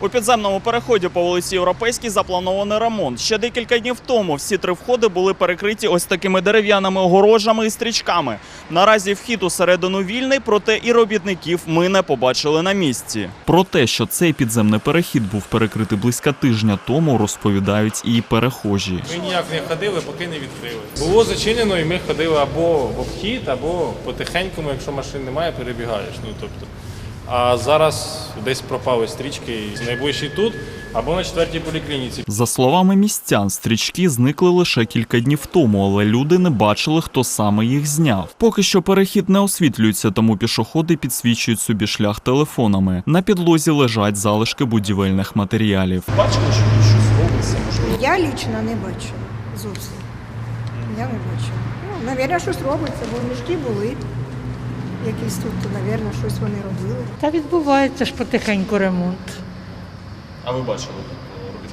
У підземному переході по вулиці Європейській запланований ремонт. Ще декілька днів тому всі три входи були перекриті ось такими дерев'яними огорожами і стрічками. Наразі вхід усередину вільний, проте і робітників ми не побачили на місці. Про те, що цей підземний перехід був перекритий близько тижня тому, розповідають і перехожі. Ми ніяк не ходили, поки не відкрили. Було зачинено, і ми ходили або в обхід, або потихенькому, якщо машин немає, перебігаєш. Ну тобто. А зараз десь пропали стрічки найближчі тут або на четвертій поліклініці. За словами містян, стрічки зникли лише кілька днів тому, але люди не бачили, хто саме їх зняв. Поки що перехід не освітлюється, тому пішоходи підсвічують собі шлях телефонами. На підлозі лежать залишки будівельних матеріалів. Бачили, що тут щось робиться? Можливо, Я лічно не бачила зовсім. Я не бачила. Ну, навірно, щось робиться, бо мішки були. Якісь тут, то, навірно, щось вони робили. Та відбувається ж потихеньку ремонт. а ви бачили?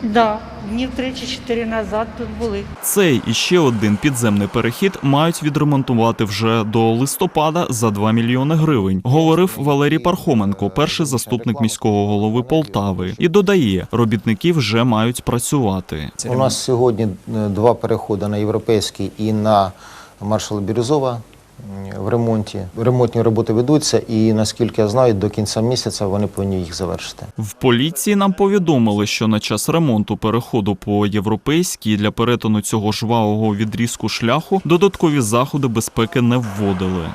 Да, днів три чи чотири назад тут були. Цей і ще один підземний перехід мають відремонтувати вже до листопада за 2 мільйони гривень, говорив Валерій Пархоменко, перший заступник міського голови Полтави, і додає, робітники вже мають працювати. У нас сьогодні е, два переходи на європейський і на маршала Бірюзова в ремонті. Ремонтні роботи ведуться, і наскільки я знаю, до кінця місяця вони повинні їх завершити. В поліції нам повідомили, що на час ремонту переходу по європейській для перетину цього жвавого відрізку шляху додаткові заходи безпеки не вводили.